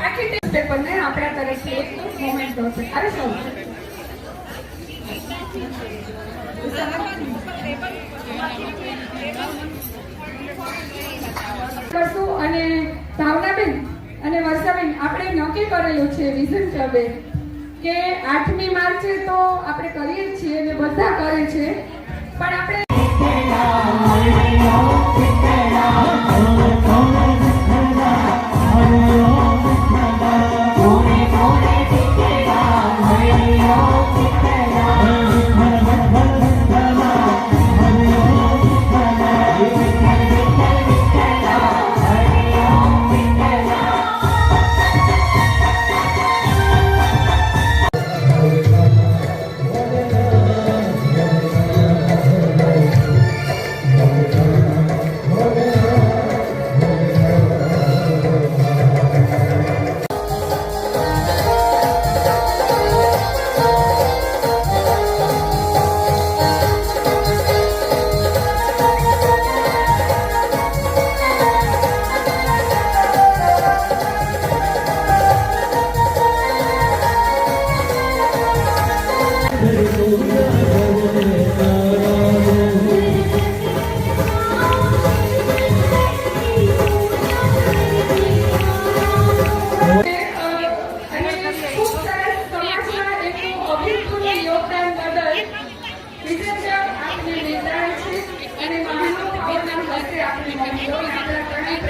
આખી પેપરને આપણા તરફથી એક મોમેન્ટ હશે અરે સૌ અને ભાવનાબેન આપણે નક્કી કરેલું છે વિઝન ક્લબે કે આઠમી માર્ચે તો આપણે કરીએ છીએ અને બધા કરે છે. પણ આપણે આપણે મળીએ આપણા ત્રણેય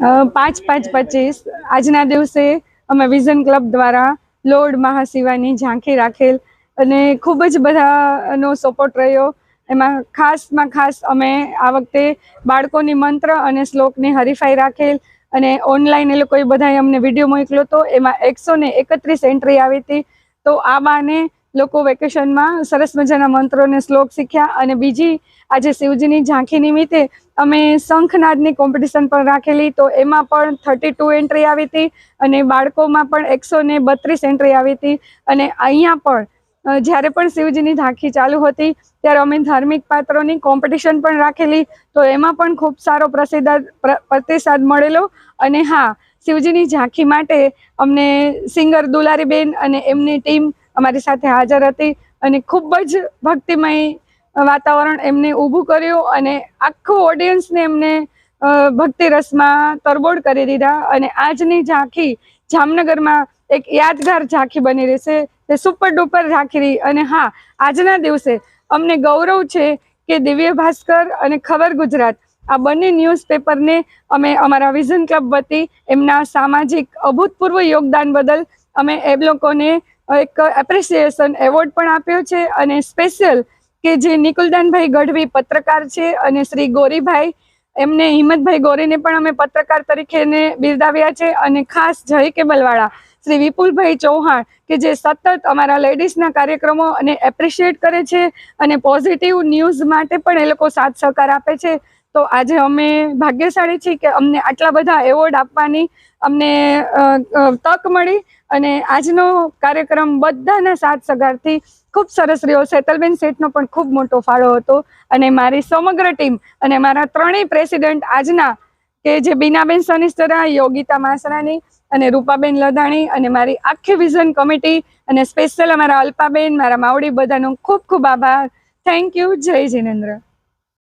પાંચ પાંચ, પચીસ. આજના દિવસે અમે વિઝન ક્લબ દ્વારા લોર્ડ મહાશિવાની ઝાંખી રાખેલ અને ખૂબ જ બધાનો સપોર્ટ રહ્યો. એમાં ખાસમાં ખાસ અમે આ વખતે બાળકોની મંત્ર અને શ્લોકની હરીફાઈ રાખેલ અને ઓનલાઈન એ લોકોએ બધાએ અમને વીડિયો મોકલ્યો હતો. એમાં એકસો ને એકત્રીસ એન્ટ્રી આવી હતી. તો આ બાને લોકો વેકેશનમાં સરસ મજાના મંત્રો અને શ્લોક શીખ્યા અને બીજી આજે શિવજીની ઝાંખી નિમિત્તે અમે શંખનાદની કોમ્પિટિશન પણ રાખેલી, તો એમાં પણ થર્ટી ટુ એન્ટ્રી આવી હતી અને બાળકોમાં પણ એકસો બત્રીસ એન્ટ્રી આવી હતી. અને અહીંયા પણ જ્યારે પણ શિવજીની ઝાંખી ચાલુ હતી, ત્યારે અમે ધાર્મિક પાત્રોની કોમ્પિટિશન પણ રાખેલી, તો એમાં પણ ખૂબ સારો પ્રસિદ્ધ, પ્ર- પ્રતિસાદ મળેલો. અને હા, શિવજીની ઝાંખી માટે અમને સિંગર દુલારીબેન અને એમની ટીમ અમારી સાથે હાજર હતી અને ખૂબ જ ભક્તિમય વાતાવરણ એમને ઊભું કર્યું અને આખું ઓડિયન્સને એમને ભક્તિ રસમાં તરબોળ કરી દીધા અને આજની ઝાંખી જામનગરમાં એક યાદગાર ઝાંખી બની રહેશે. તે સુપર ડુપર ઝાંખી રહી અને હા, આજના દિવસે અમને ગૌરવ છે કે દિવ્ય ભાસ્કર અને ખબર ગુજરાત આ બંને ન્યૂઝપેપરને અમે અમારા વિઝન ક્લબ વતી એમના સામાજિક અભૂતપૂર્વ યોગદાન બદલ અમે એ લોકોને એક એપ્રિસિએશન એવોર્ડ પણ આપ્યો છે અને સ્પેશિયલ કે જે નિકુલદાનભાઈ ગઢવી પત્રકાર છે અને શ્રી ગોરીભાઈ, એમને હિંમતભાઈ ગોરીને પણ અમે પત્રકાર તરીકે ને બિરદાવ્યા છે અને ખાસ જય કેબલવાળા શ્રી વિપુલભાઈ ચૌહાણ કે જે સતત અમારા લેડીઝના કાર્યક્રમો અને એપ્રિશિએટ કરે છે અને પોઝિટિવ ન્યૂઝ માટે પણ એ લોકો સાથ સહકાર આપે છે. તો આજે અમે ભાગ્યશાળી છીએ કે અમને આટલા બધા એવોર્ડ આપવાની અમને તક મળી અને આજનો કાર્યક્રમ બધાના સાથ સગારથી ખૂબ સરસ રહ્યો. શેતલબેન શેઠનો પણ ખૂબ મોટો ફાળો હતો અને મારી સમગ્ર ટીમ અને મારા ત્રણેય પ્રેસિડેન્ટ આજના કે જે બીનાબેન સનિસ્તરા યોગિતા માસરાની અને રૂપાબેન લધાણી અને મારી આખી વિઝન કમિટી અને સ્પેશિયલ અમારા અલ્પાબેન, મારા માવડી બધાનો ખૂબ ખૂબ આભાર. Thank you. જય જિનેન્દ્ર.